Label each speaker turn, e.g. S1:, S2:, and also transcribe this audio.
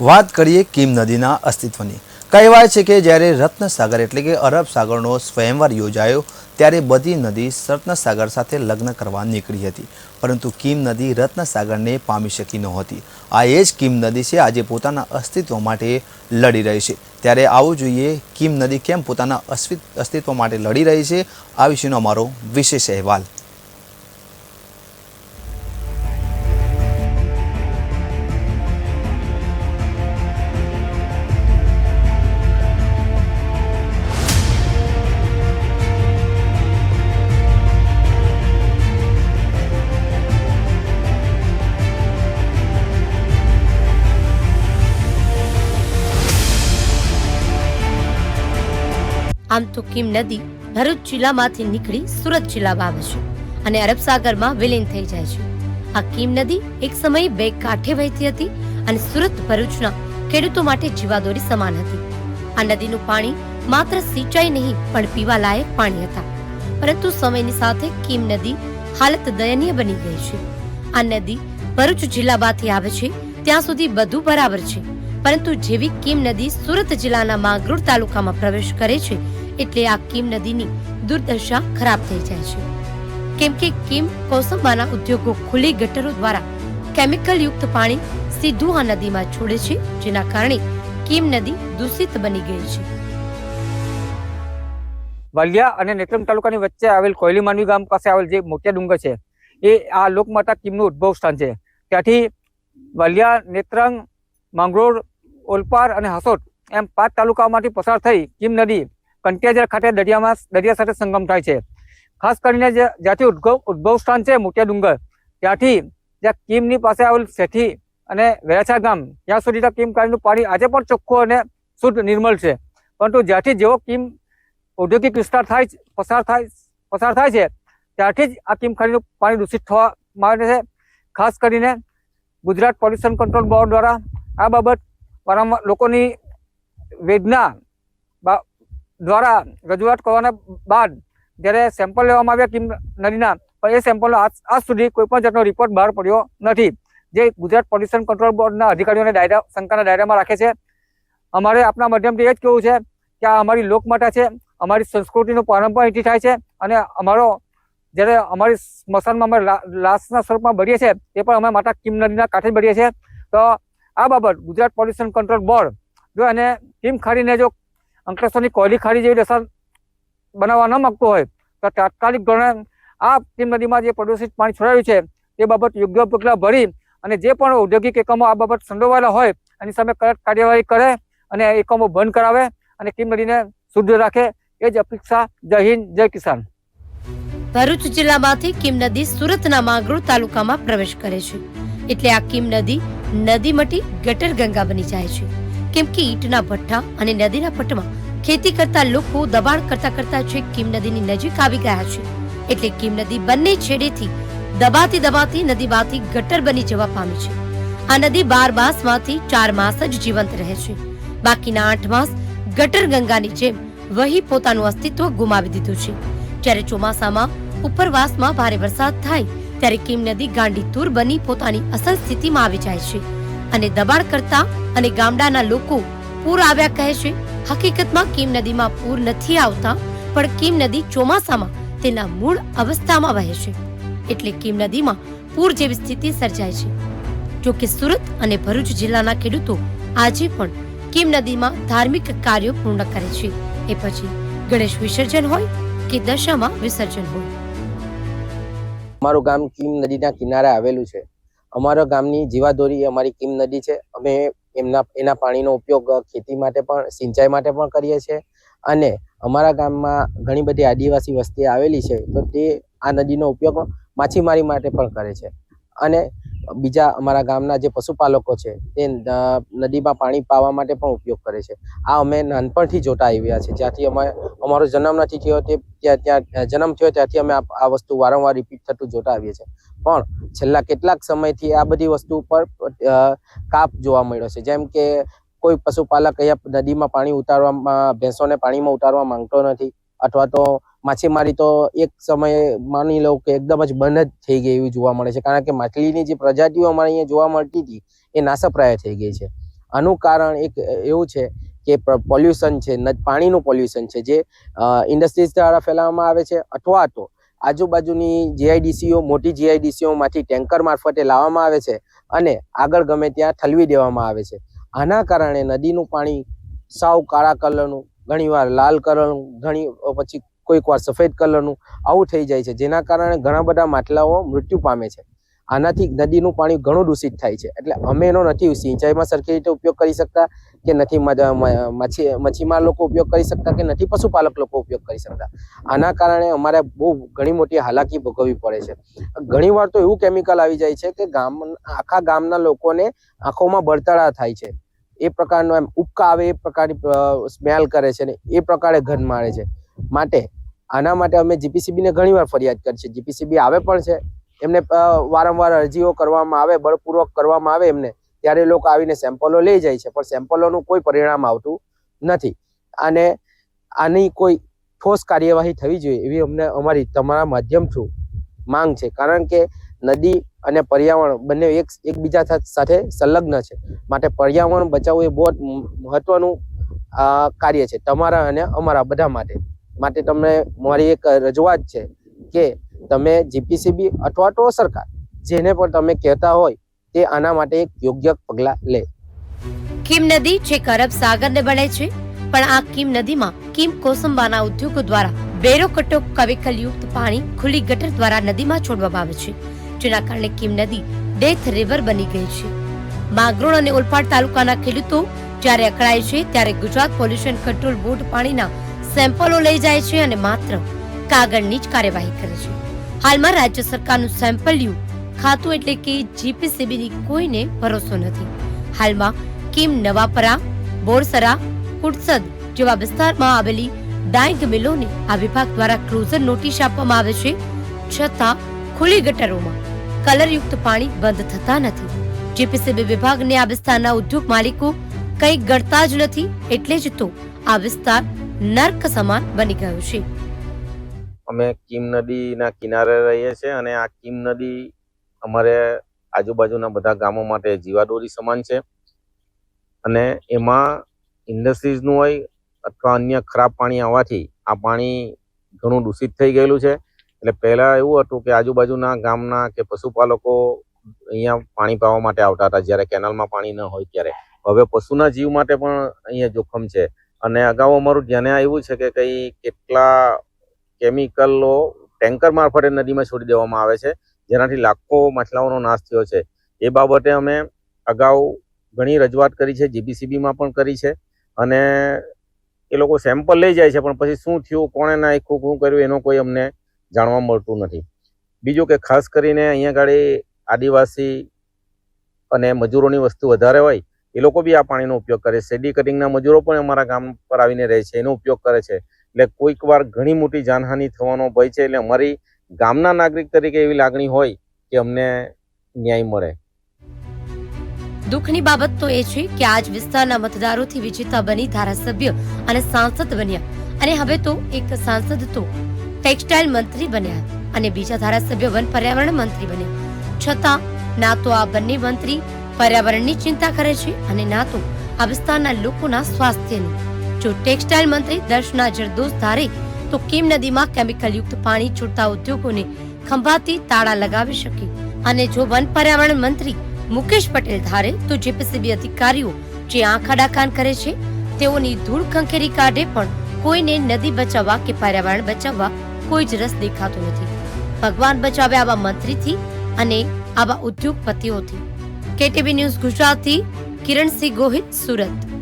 S1: વાત કરીએ કીમ નદીના અસ્તિત્વની. કહેવાય છે કે જ્યારે રત્નસાગર એટલે કે અરબ સાગરનો સ્વયંવર યોજાયો, ત્યારે બધી નદી રત્નસાગર સાથે લગ્ન કરવા નીકળી હતી. પરંતુ કીમ નદી રત્નસાગરને પામી શકી નહોતી. આ એ જ કીમ નદી છે, આજે પોતાના અસ્તિત્વ માટે લડી રહી છે. ત્યારે આવું જોઈએ, કીમ નદી કેમ પોતાના અસ્તિત્વ માટે લડી રહી છે? આ વિશેનો અમારો વિશેષ અહેવાલ.
S2: આમ તો કીમ નદી ભરૂચ જિલ્લામાંથી નીકળી સુરત જિલ્લામાં આવે છે અને અરબ સાગરમાં વિલીન થઈ જાય છે. આ કીમ નદી એક સમયે બે કાંઠે વહેતી હતી અને સુરત ભરૂચના ખેડૂતો માટે જીવાદોરી સમાન હતી. આ નદીનું પાણી માત્ર સિંચાઈ નહીં, પણ પીવા લાયક પાણી હતા. પરંતુ સમયની સાથે કીમ નદી હાલત દયનીય બની ગઈ છે. આ નદી ભરૂચ જિલ્લામાંથી આવે છે, ત્યાં સુધી બધું બરાબર છે. પરંતુ જેવી કીમ નદી સુરત જિલ્લાના માંગરોળ તાલુકામાં પ્રવેશ કરે છે એટલે આ કિમ નદીની દુર્દશા ખરાબ થઈ જાય છે. કેમ કે કિમ કોસંબાના ઉદ્યોગો ખુલ્લી ગટરો દ્વારા કેમિકલ યુક્ત પાણી સીધું આ નદીમાં છોડે છે, જેના કારણે કિમ નદી દૂષિત બની ગઈ છે.
S3: વાલિયા અને નેત્રંગ તાલુકાની વચ્ચે આવેલ કોયલી માનવી ગામ પાસે આવેલ જે મોટા ડુંગર છે, એ આ લોકમાતા કીમનું ઉદ્ભવ સ્થાન છે. ત્યાંથી વાલિયા, નેત્રંગ, માંગરોળ, ઓલપાડ અને હસોટ એમ પાંચ તાલુકાઓમાંથી પસાર થઈ કિમ નદી કંટિયાજર ખાતે દરિયામાં દરિયા સાથે સંગમ થાય છે. ખાસ કરીને જે જ્યાંથી ઉદ્ભવ ઉદ્ભવ સ્થાન છે મોટિયા ડુંગર, ત્યાંથી જ્યાં કીમની પાસે આવેલ શેઠી અને વેરાછા ગામ, ત્યાં સુધી કીમ કાળીનું પાણી આજે પણ ચોખ્ખું અને શુદ્ધ નિર્મળ છે. પરંતુ જ્યાંથી જેવો કીમ ઔદ્યોગિક વિસ્તાર થાય પસાર થાય પસાર થાય છે ત્યારથી જ આ કીમ ખાડીનું પાણી દૂષિત થવા માંડે છે. ખાસ કરીને ગુજરાત પોલ્યુશન કંટ્રોલ બોર્ડ દ્વારા આ બાબત વારંવાર લોકોની વેદના દ્વારા રજૂઆત કરવાના બાદ જ્યારે સેમ્પલ લેવામાં આવ્યા કિમ નદીના, પણ એ સેમ્પલનો આજ સુધી કોઈ પણ જાતનો રિપોર્ટ બહાર પડ્યો નથી. જે ગુજરાત પોલ્યુશન કંટ્રોલ બોર્ડના અધિકારીઓને દાયરા શંકાના દાયરામાં રાખે છે. અમારે આપના માધ્યમથી એ જ કહેવું છે કે આ અમારી લોકમાતા છે, અમારી સંસ્કૃતિનું પાલન એથી થાય છે અને અમારો જ્યારે અમારી સ્મશાનમાં અમે લાશના સ્વરૂપમાં બળીએ છીએ તે પણ અમે માતા કિમ નદીના કાંઠે બળીએ છીએ. તો આ બાબત ગુજરાત પોલ્યુશન કંટ્રોલ બોર્ડ જો એને કિમ ખાડીને જો અંકલેશ્વરની કોયલી ખાડી જેવી દશા બનાવવા ન માગતો હોય, તો તાત્કાલિક ધોરણે આ કિમ નદીમાં જે પ્રદૂષિત પાણી છોડાયું છે, તે બાબત યોગ્ય પગલાં ભરી અને જે પણ ઔદ્યોગિક એકમો આ બાબત સંડોવાયેલા હોય, એની સામે કડક કાર્યવાહી કરે અને એકમો બંધ કરાવે અને કિમ નદીને શુદ્ધ રાખે, એ જ અપેક્ષા જય હિન્દ, જય કિસાન.
S2: ભરૂચ જિલ્લામાંથી કીમ નદી સુરતના માંગરોળ તાલુકામાં પ્રવેશ કરે છે. એટલે આ કિમ નદી નદી મટી ગટર ગંગા બની જાય છે. કેમ કે ઈંટના ભઠ્ઠા અને નદીના પટમાં ખેતી કરતા લોકો દબાણ કરતા કરતા છે કીમ નદીની નજીક આવી ગયા છે. એટલે કીમ નદી બંને છેડેથી દબાતી દબાતી નદીમાંથી ગટર બની જવા પામી છે. આ નદી બાર માસમાંથી ચાર માસ જ જીવંત રહે છે. બાકીના આઠ માસ ગટર ગંગાની જેમ વહી પોતાનું અસ્તિત્વ ગુમાવી દીધું છે. જ્યારે ચોમાસામાં ઉપરવાસમાં ભારે વરસાદ થાય, ત્યારે કીમ નદી ગાંડી તૂર બની પોતાની અસલ સ્થિતિમાં આવી જાય છે. અને દબાણ કરતા અને ગામડાના લોકો પૂર આવ્યા કહે છે, હકીકતમાં કીમ નદીમાં પૂર નથી આવતા, પણ કીમ નદી ચોમાસામાં તેના મૂળ અવસ્થામાં વહે છે. એટલે કીમ નદીમાં પૂર જેવી સ્થિતિ સર્જાય છે. જો કે સુરત અને ભરૂચ જિલ્લાના ખેડૂતો આજે પણ કીમ નદીમાં ધાર્મિક કાર્યો પૂર્ણ કરે છે. એ પછી ગણેશ વિસર્જન હોય કે દશામાં વિસર્જન હોય?
S4: અમારું ગામ કીમ નદીના કિનારે આવેલું છે. અમારા ગામની જીવાદોરી અમારી કીમ નદી છે. અમે એમના, એના પાણીનો ઉપયોગ ખેતી માટે પણ, સિંચાઈ માટે પણ કરીએ છીએ અને અમારા ગામમાં ઘણી બધી આદિવાસી વસ્તી આવેલી છે, તો તે આ નદીનો ઉપયોગ માછીમારી માટે પણ કરે છે. અને બીજા અમારા ગામના જે પશુપાલકો છે, તે નદીમાં પાણી પાવા માટે પણ ઉપયોગ કરે છે. આ અમે નાનપણથી જોતા આવ્યા છે. જ્યાંથી અમે, અમારો જન્મ નથી થયો તે ત્યાં ત્યાં જન્મ થયો, ત્યાંથી અમે આ વસ્તુ વારંવાર રિપીટ થતું જોતા આવીએ છીએ. પણ છેલ્લા કેટલાક સમયથી આ બધી વસ્તુ ઉપર કાપ જોવા મળ્યો છે. જેમ કે કોઈ પશુપાલક અહીંયા નદીમાં પાણી ઉતારવામાં, ભેંસોને પાણીમાં ઉતારવા માંગતો નથી અથવા તો માછીમારી તો એક સમયે માની લો કે એકદમ જ બંધ જ થઈ ગઈ એવી જોવા મળે છે. કારણ કે માછલીની જે પ્રજાતિઓ અમારે અહીંયા જોવા મળતી હતી એ નાશપ્રાય થઈ ગઈ છે. આનું કારણ એક એવું છે કે પોલ્યુશન છે પાણીનું પોલ્યુશન છે, જે ઇન્ડસ્ટ્રીઝ દ્વારા ફેલાવવામાં આવે છે, અથવા તો આજુબાજુની જીઆઈડીસીઓ મોટી જીઆઈડીસીઓમાંથી ટેન્કર મારફતે લાવવામાં આવે છે અને આગળ ગમે ત્યાં ઠલવી દેવામાં આવે છે. આના કારણે નદીનું પાણી સાવ કાળા કલરનું, ઘણીવાર લાલ કલરનું, ઘણી પછી કોઈક વાર સફેદ કલરનું આવું થઈ જાય છે. જેના કારણે ઘણા બધા માટલાઓ મૃત્યુ પામે છે. આનાથી નદીનું પાણી ઘણું દૂષિત થાય છે. એટલે અમે એનો નથી સિંચાઈમાં સરખી રીતે ઉપયોગ કરી શકતા કે નથી મચ્છી, મચ્છીમાર લોકો ઉપયોગ કરી શકતા કે નથી પશુપાલક લોકો ઉપયોગ કરી શકતા. આના કારણે અમારે બહુ ઘણી મોટી હાલાકી ભોગવવી પડે છે. ઘણીવાર તો એવું કેમિકલ આવી જાય છે કે ગામ, આખા ગામના લોકોને આંખોમાં બળતરા થાય છે. એ પ્રકારનો એમ ઉબકા આવે, એ પ્રકારની સ્મેલ કરે છે ને એ પ્રકારે ઘન મારે છે. માટે આના માટે અમે જીપીસીબીને ઘણીવાર ફરિયાદ કરી છે. જીપીસીબી આવે પણ છે. એમને વારંવાર અરજીઓ કરવામાં આવે, બળપૂર્વક કરવામાં આવે એમને, ત્યારે લોકો આવીને સેમ્પલો લઈ જાય છે. પણ સેમ્પલોનું કોઈ પરિણામ આવતું નથી. અને આની કોઈ ઠોસ કાર્યવાહી થવી જોઈએ એવી અમને અમારી, તમારા માધ્યમ થ્રુ માંગ છે. કારણ કે નદી અને પર્યાવરણ બંને એક, એકબીજા સાથે સંલગ્ન છે. માટે પર્યાવરણ બચાવવું એ બહુ મહત્વનું કાર્ય છે. તમારા અને અમારા બધા માટે. માટે તમને મારી એક રજૂઆત છે કે તમે જીપીસીબી અથવા તો સરકાર, જેને પણ તમે કહેતા હોય, તે આના માટે એક યોગ્ય પગલાં લે.
S2: કીમ નદી જે અરબ સાગરને બને છે, પણ આ કીમ નદીમાં કીમ કોસંબાના ઉદ્યોગો દ્વારા બેરો કટો કવિકલયુક્ત પાણી ખુલ્લી ગટર દ્વારા નદીમાં છોડવામાં આવે છે, જેના કારણે કીમ નદી ડેથ રિવર બની ગઈ છે. માંગરોળ અને ઓલપાડ તાલુકાના ખેડૂતો જ્યારે અકળાય છે, ત્યારે ગુજરાત પોલ્યુશન કંટ્રોલ બોર્ડ પાણીના સેમ્પલો લઈ જાય છે અને માત્ર કાગળની જ કાર્યવાહી કરે છે. હાલમાં રાજ્ય સરકારનું સેમ્પલ લ્યુ ખાતું એટલે કે જીપીસીબીની કોઈને ભરોસો નથી. હાલમાં કિમ નવાપરા, બોરસરા, કુડસદ જેવા વિસ્તારમાં આવેલી ડાઈંગ મિલોને આ વિભાગ દ્વારા ક્લોઝર નોટિસ આપવામાં આવે છે, છતાં ખુલ્લી ગટરોમાં કલરયુક્ત પાણી બંધ થતા નથી. જીપીસીબી વિભાગને આ વિસ્તારના ઉદ્યોગ માલિકો કંઈ ગળતા જ નથી, એટલે જ તો આ વિસ્તાર નર્ક સમાન બની ગયો છે.
S5: અમે કીમ નદીના કિનારે રહીએ છીએ અને આ કીમ નદી અમારે આજુબાજુના બધા ગામો માટે જીવાદોરી સમાન છે. અને એમાં ઇન્ડસ્ટ્રીઝનું હોય અથવા અન્ય ખરાબ પાણી આવવાથી આ પાણી ઘણું દૂષિત થઈ ગયેલું છે. એટલે પહેલાં એવું હતું કે આજુબાજુના ગામના કે પશુપાલકો અહીંયા પાણી પાવા માટે આવતા હતા જ્યારે કેનાલમાં પાણી ન હોય ત્યારે. હવે પશુના જીવ માટે પણ અહીંયા જોખમ છે. અને અગાઉ અમારું ધ્યાને આવ્યું છે કે કઈ કેટલા કેમિકલો ટેન્કર મારફતે નદીમાં છોડી દેવામાં આવે છે, જેનાથી લાખો માછલાઓનો નાશ થયો છે. એ બાબતે અમે અગાઉ ઘણી રજૂઆત કરી છે જીબીસીબીમાં પણ કરી છે, અને એ લોકો સેમ્પલ લઈ જાય છે, પણ પછી શું થયું, કોણે નાખ્યું શું કર્યું, એનો કોઈ અમને જાણવા મળતું નથી. બીજું કે ખાસ કરીને અહીંયા ગાડી આદિવાસી અને મજૂરોની વસ્તુ વધારે હોય, એ લોકો બી આ પાણીનો ઉપયોગ કરે છે. શેડી કટિંગના મજૂરો પણ અમારા ગામ પર આવીને રહે છે, એનો ઉપયોગ કરે છે. એટલે કોઈક વાર ઘણી મોટી જાનહાનિ થવાનો ભય છે. એટલે અમારી ગામના નાગરિક તરીકે એવી લાગણી હોય કે અમને ન્યાય મળે.
S2: દુઃખની બાબત તો એ છે કે આજ વિસ્તારના મતદારોથી વિજેતા બની ધારાસભ્ય અને સાંસદ બન્યા. અને હવે તો એક સાંસદ તો ટેક્સટાઇલ મંત્રી બન્યા અને બીજા ધારાસભ્ય વન પર્યાવરણ મંત્રી બન્યા. છતાં ના તો આ બંને મંત્રી પર્યાવરણની ચિંતા કરે છે અને ના તો આ વિસ્તારના લોકોના સ્વાસ્થ્યની જો ટેક્સટાઇલ મંત્રી દર્શના જરદોસ ધારે, તો કેમ નદીમાં કેમિકલયુક્ત પાણી છોડતા ઉદ્યોગોને ખંભાતી તાળા લગાવી શકે. અને જો વન પર્યાવરણ મંત્રી મુકેશ પટેલ ધારે, તો જેપીસીબી અધિકારીઓ જે આંખ આડાકાન કરે છે, તેઓની ધૂળ ખંખેરી કાઢે પણ કોઈને નદી બચાવવા કે પર્યાવરણ બચાવવા કોઈ જ રસ દેખાતો નથી. ભગવાન બચાવે આવા મંત્રીથી અને આવા ઉદ્યોગપતિઓથી. KTV news Gujarati Kiransinh Gohil, Surat.